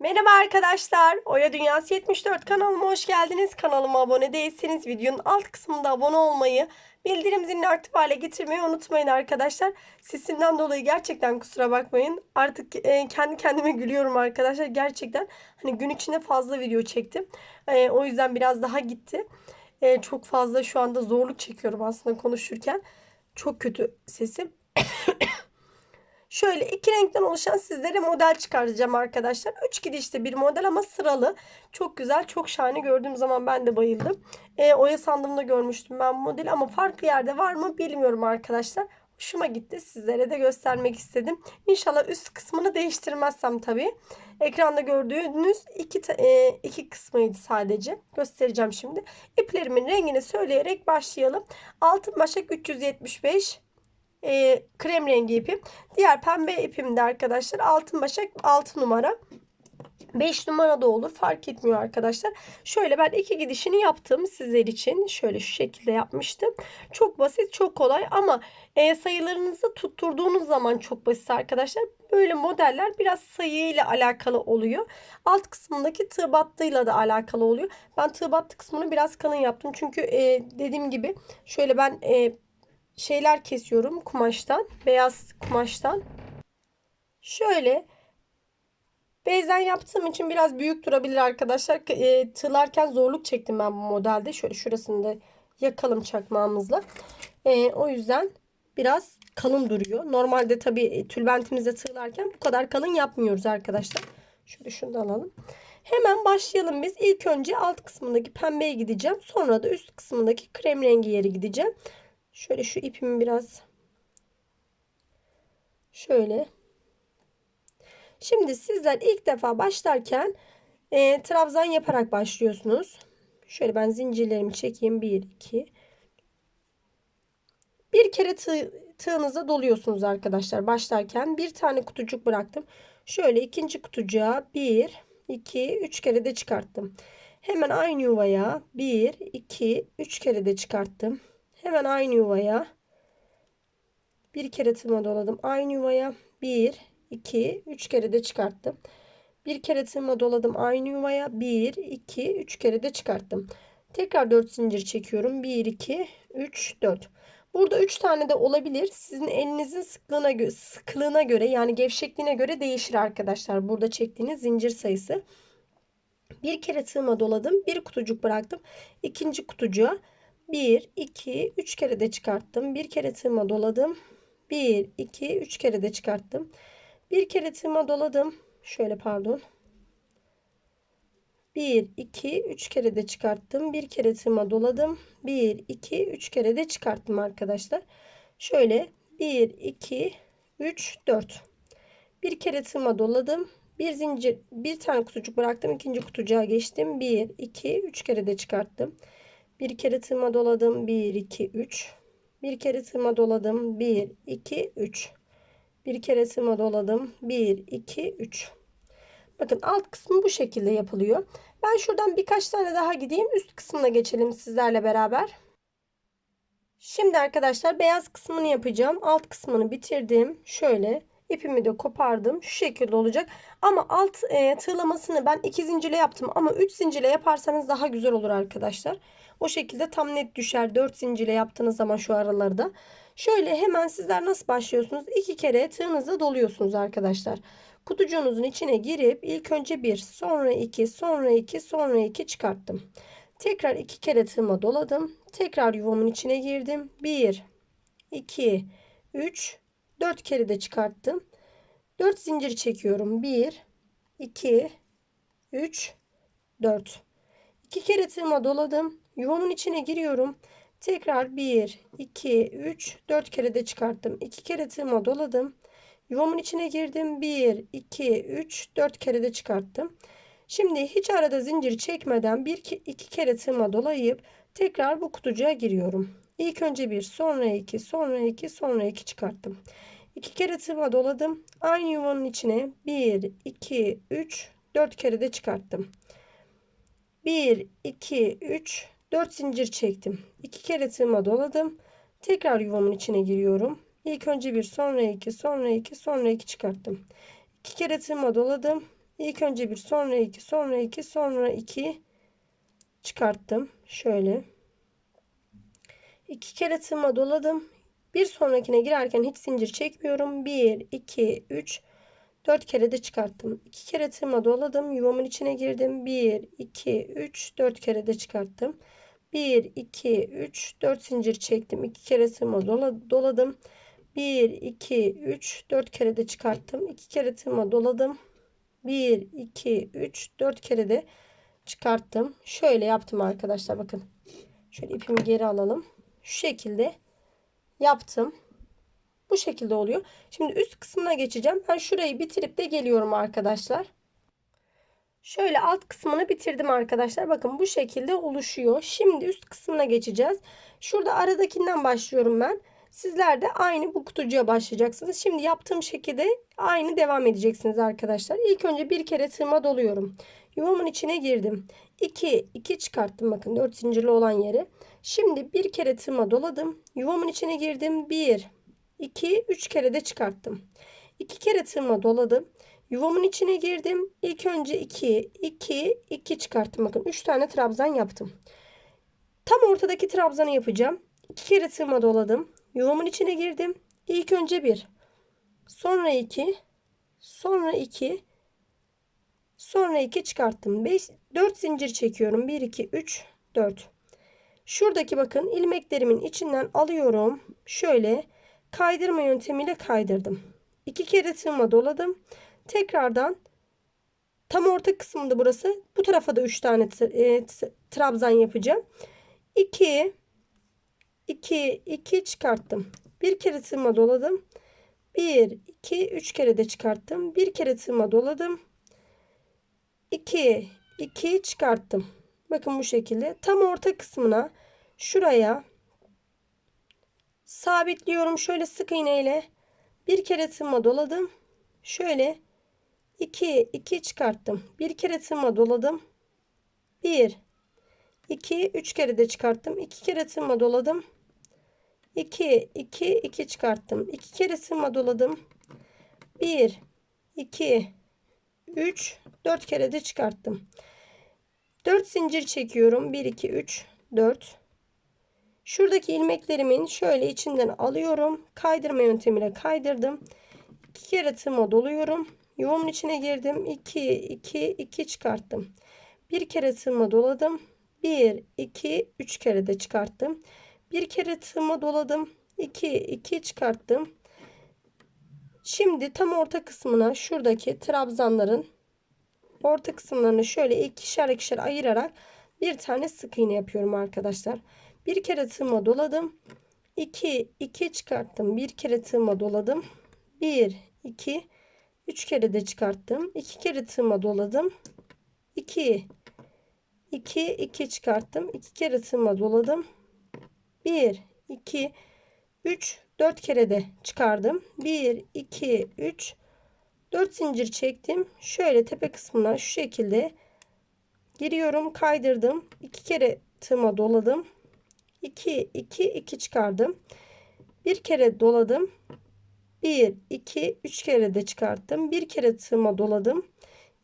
Merhaba arkadaşlar. Oya Dünyası 74 kanalıma hoş geldiniz. Kanalıma abone değilseniz videonun alt kısmında abone olmayı, bildirim zilini aktif hale getirmeyi unutmayın arkadaşlar. Sesimden dolayı gerçekten kusura bakmayın. Artık e, kendi kendime gülüyorum arkadaşlar. Gerçekten hani gün içinde fazla video çektim. E, o yüzden biraz daha gitti. E, çok fazla şu anda zorluk çekiyorum aslında konuşurken. Çok kötü sesim. Şöyle iki renkten oluşan sizlere model çıkaracağım arkadaşlar. Üç gidişte bir model ama sıralı. Çok güzel, çok şahane. Gördüğüm zaman ben de bayıldım. E, Oya sandığımda görmüştüm ben bu modeli ama farklı yerde var mı bilmiyorum arkadaşlar. Hoşuma gitti. Sizlere de göstermek istedim. İnşallah üst kısmını değiştirmezsem tabii. Ekranda gördüğünüz iki, e, iki kısmıydı sadece. Göstereceğim şimdi. İplerimin rengini söyleyerek başlayalım. Altın başak 375 e, krem rengi ipim. Diğer pembe ipim de arkadaşlar altın başak 6 numara. 5 numara da olur fark etmiyor arkadaşlar. Şöyle ben iki gidişini yaptım sizler için. Şöyle şu şekilde yapmıştım. Çok basit çok kolay ama e, sayılarınızı tutturduğunuz zaman çok basit arkadaşlar. Böyle modeller biraz sayı ile alakalı oluyor. Alt kısmındaki tığ battığıyla da alakalı oluyor. Ben tığ battı kısmını biraz kalın yaptım. Çünkü e, dediğim gibi şöyle ben e, şeyler kesiyorum kumaştan. Beyaz kumaştan. Şöyle bezden yaptığım için biraz büyük durabilir arkadaşlar. E, tığlarken zorluk çektim ben bu modelde. Şöyle şurasını da yakalım çakmağımızla. E, o yüzden biraz kalın duruyor. Normalde tabii tülbentimizde tığlarken bu kadar kalın yapmıyoruz arkadaşlar. Şöyle şunu da alalım. Hemen başlayalım biz. İlk önce alt kısmındaki pembeye gideceğim. Sonra da üst kısmındaki krem rengi yeri gideceğim. Şöyle şu ipimi biraz şöyle. Şimdi sizler ilk defa başlarken e, trabzan yaparak başlıyorsunuz. Şöyle ben zincirlerimi çekeyim. 1, 2. Bir kere tığ, tığınıza doluyorsunuz arkadaşlar başlarken. Bir tane kutucuk bıraktım. Şöyle ikinci kutucuğa 1, 2, 3 kere de çıkarttım. Hemen aynı yuvaya 1, 2, 3 kere de çıkarttım. Hemen aynı yuvaya bir kere tığıma doladım. Aynı yuvaya 1, 2, 3 kere de çıkarttım. Bir kere tığıma doladım. Aynı yuvaya 1, 2, 3 kere de çıkarttım. Tekrar 4 zincir çekiyorum. 1, 2, 3, 4. Burada 3 tane de olabilir. Sizin elinizin sıklığına, gö sıklığına göre yani gevşekliğine göre değişir arkadaşlar. Burada çektiğiniz zincir sayısı. Bir kere tığıma doladım. Bir kutucuk bıraktım. İkinci kutucuğa 1, 2, 3 kere de çıkarttım. Bir kere tığıma doladım. 1, 2, 3 kere de çıkarttım. Bir kere tığıma doladım. Şöyle pardon. 1, 2, 3 kere de çıkarttım. Bir kere tığıma doladım. 1, 2, 3 kere de çıkarttım arkadaşlar. Şöyle 1, 2, 3, 4. Bir kere tığıma doladım. Bir zincir, bir tane kutucuk bıraktım. ikinci kutucuğa geçtim. 1, 2, 3 kere de çıkarttım. Bir kere tığıma doladım. 1, 2, 3. Bir kere tığıma doladım. 1, 2, 3. Bir kere tığıma doladım. 1, 2, 3. Bakın alt kısmı bu şekilde yapılıyor. Ben şuradan birkaç tane daha gideyim. Üst kısmına geçelim sizlerle beraber. Şimdi arkadaşlar beyaz kısmını yapacağım. Alt kısmını bitirdim. Şöyle ipimi de kopardım. Şu şekilde olacak. Ama alt e, tığlamasını ben iki zincirle yaptım. Ama üç zincirle yaparsanız daha güzel olur arkadaşlar. O şekilde tam net düşer. Dört zincirle yaptığınız zaman şu aralarda. Şöyle hemen sizler nasıl başlıyorsunuz? İki kere tığınızı doluyorsunuz arkadaşlar. Kutucuğunuzun içine girip ilk önce bir, sonra iki, sonra iki, sonra iki çıkarttım. Tekrar iki kere tığıma doladım. Tekrar yuvamın içine girdim. Bir, iki, üç, dört kere de çıkarttım. Dört zincir çekiyorum. Bir, iki, üç, dört. İki kere tığıma doladım. Yuvamın içine giriyorum. Tekrar 1, 2, 3, 4 kere de çıkarttım. 2 kere tığıma doladım. Yuvamın içine girdim. 1, 2, 3, 4 kere de çıkarttım. Şimdi hiç arada zincir çekmeden 1, 2 kere tığıma dolayıp tekrar bu kutucuğa giriyorum. İlk önce 1, sonra 2, sonra 2, sonra 2 çıkarttım. 2 kere tığıma doladım. Aynı yuvanın içine 1, 2, 3, 4 kere de çıkarttım. 1, 2, 3, 4 zincir çektim. 2 kere tığıma doladım. Tekrar yuvamın içine giriyorum. İlk önce bir, sonra iki, sonra iki, sonra iki çıkarttım. 2 kere tığıma doladım. İlk önce bir sonra iki sonra iki sonra iki çıkarttım. Şöyle. İki kere tığıma doladım. Bir sonrakine girerken hiç zincir çekmiyorum. 1, 2, 3, 4 kere de çıkarttım. 2 kere tığıma doladım. Yuvamın içine girdim. 1, 2, 3, 4 kere de çıkarttım. 1, 2, 3, 4 zincir çektim. 2 kere tığıma dola, doladım. 1, 2, 3, 4 kere de çıkarttım. 2 kere tığıma doladım. 1, 2, 3, 4 kere de çıkarttım. Şöyle yaptım arkadaşlar bakın. Şöyle ipimi geri alalım. Şu şekilde yaptım. Bu şekilde oluyor. Şimdi üst kısmına geçeceğim. Ben şurayı bitirip de geliyorum arkadaşlar. Şöyle alt kısmını bitirdim arkadaşlar. Bakın bu şekilde oluşuyor. Şimdi üst kısmına geçeceğiz. Şurada aradakinden başlıyorum ben. Sizler de aynı bu kutucuğa başlayacaksınız. Şimdi yaptığım şekilde aynı devam edeceksiniz arkadaşlar. İlk önce bir kere tığıma doluyorum. Yuvamın içine girdim. 2, 2 çıkarttım bakın 4 zincirli olan yere. Şimdi bir kere tığıma doladım. Yuvamın içine girdim. 1, 2, 3 kere de çıkarttım. 2 kere tığıma doladım. Yuvamın içine girdim. İlk önce 2, 2, 2 çıkarttım. Bakın 3 tane trabzan yaptım. Tam ortadaki trabzanı yapacağım. 2 kere tığıma doladım. Yuvamın içine girdim. İlk önce 1, sonra 2, sonra 2, sonra 2 çıkarttım. 5, 4 zincir çekiyorum. 1, 2, 3, 4. Şuradaki bakın ilmeklerimin içinden alıyorum. Şöyle kaydırma yöntemiyle kaydırdım. 2 kere tığıma doladım. Tekrardan tam orta kısmında burası. Bu tarafa da 3 tane e, trabzan yapacağım. 2 2 2 çıkarttım. Bir kere tığıma doladım. 1 2 3 kere de çıkarttım. Bir kere tığıma doladım. 2 2 çıkarttım. Bakın bu şekilde tam orta kısmına şuraya sabitliyorum. Şöyle sık iğneyle bir kere tığıma doladım. Şöyle 2 2 çıkarttım. Bir kere tığıma doladım. 1 2 3 kere de çıkarttım. 2 kere tığıma doladım. 2 2 2 çıkarttım. 2 kere tığıma doladım. 1 2 3 4 kere de çıkarttım. 4 zincir çekiyorum. 1 2 3 4 Şuradaki ilmeklerimin şöyle içinden alıyorum. Kaydırma yöntemiyle kaydırdım. 2 kere tığıma doluyorum. Yuvamın içine girdim. 2 2 2 çıkarttım. Bir kere tığıma doladım. 1 2 3 kere de çıkarttım. Bir kere tığıma doladım. 2 2 çıkarttım. Şimdi tam orta kısmına şuradaki trabzanların orta kısımlarını şöyle ikişer ikişer ayırarak bir tane sık iğne yapıyorum arkadaşlar. Bir kere tığıma doladım. 2 2 çıkarttım. Bir kere tığıma doladım. 1 2 3 kere de çıkarttım. 2 kere tığıma doladım. 2 2 2 çıkarttım. 2 kere tığıma doladım. 1 2 3 4 kere de çıkardım. 1 2 3 4 zincir çektim. Şöyle tepe kısmına şu şekilde giriyorum, kaydırdım. 2 kere tığıma doladım. 2 2 2 çıkardım. Bir kere doladım. 1 2 3 kere de çıkarttım. Bir kere tığıma doladım.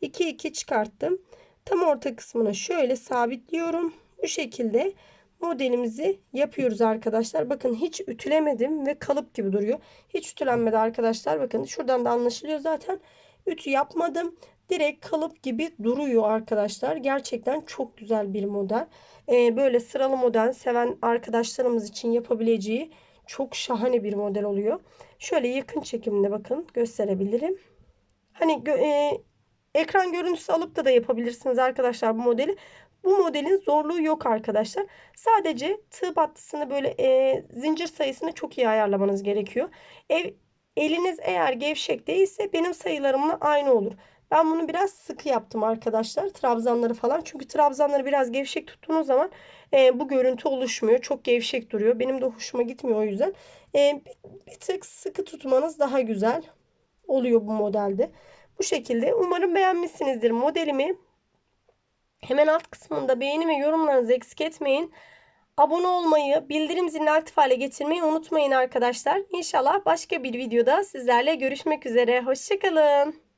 2 2 çıkarttım. Tam orta kısmına şöyle sabitliyorum. Bu şekilde modelimizi yapıyoruz arkadaşlar. Bakın hiç ütülemedim ve kalıp gibi duruyor. Hiç ütülenmedi arkadaşlar. Bakın şuradan da anlaşılıyor zaten. Ütü yapmadım. Direkt kalıp gibi duruyor arkadaşlar. Gerçekten çok güzel bir model. Ee, böyle sıralı model seven arkadaşlarımız için yapabileceği çok şahane bir model oluyor. Şöyle yakın çekimde bakın gösterebilirim. Hani e, ekran görüntüsü alıp da da yapabilirsiniz arkadaşlar bu modeli. Bu modelin zorluğu yok arkadaşlar. Sadece tığ battısını böyle e, zincir sayısını çok iyi ayarlamanız gerekiyor. Ev, eliniz eğer gevşek değilse benim sayılarımla aynı olur. Ben bunu biraz sıkı yaptım arkadaşlar. Trabzanları falan. Çünkü trabzanları biraz gevşek tuttuğunuz zaman e, bu görüntü oluşmuyor. Çok gevşek duruyor. Benim de hoşuma gitmiyor o yüzden. E, bir, bir tık sıkı tutmanız daha güzel oluyor bu modelde. Bu şekilde. Umarım beğenmişsinizdir modelimi. Hemen alt kısmında beğeni ve yorumlarınızı eksik etmeyin. Abone olmayı, bildirim zilini aktif hale getirmeyi unutmayın arkadaşlar. İnşallah başka bir videoda sizlerle görüşmek üzere. Hoşçakalın.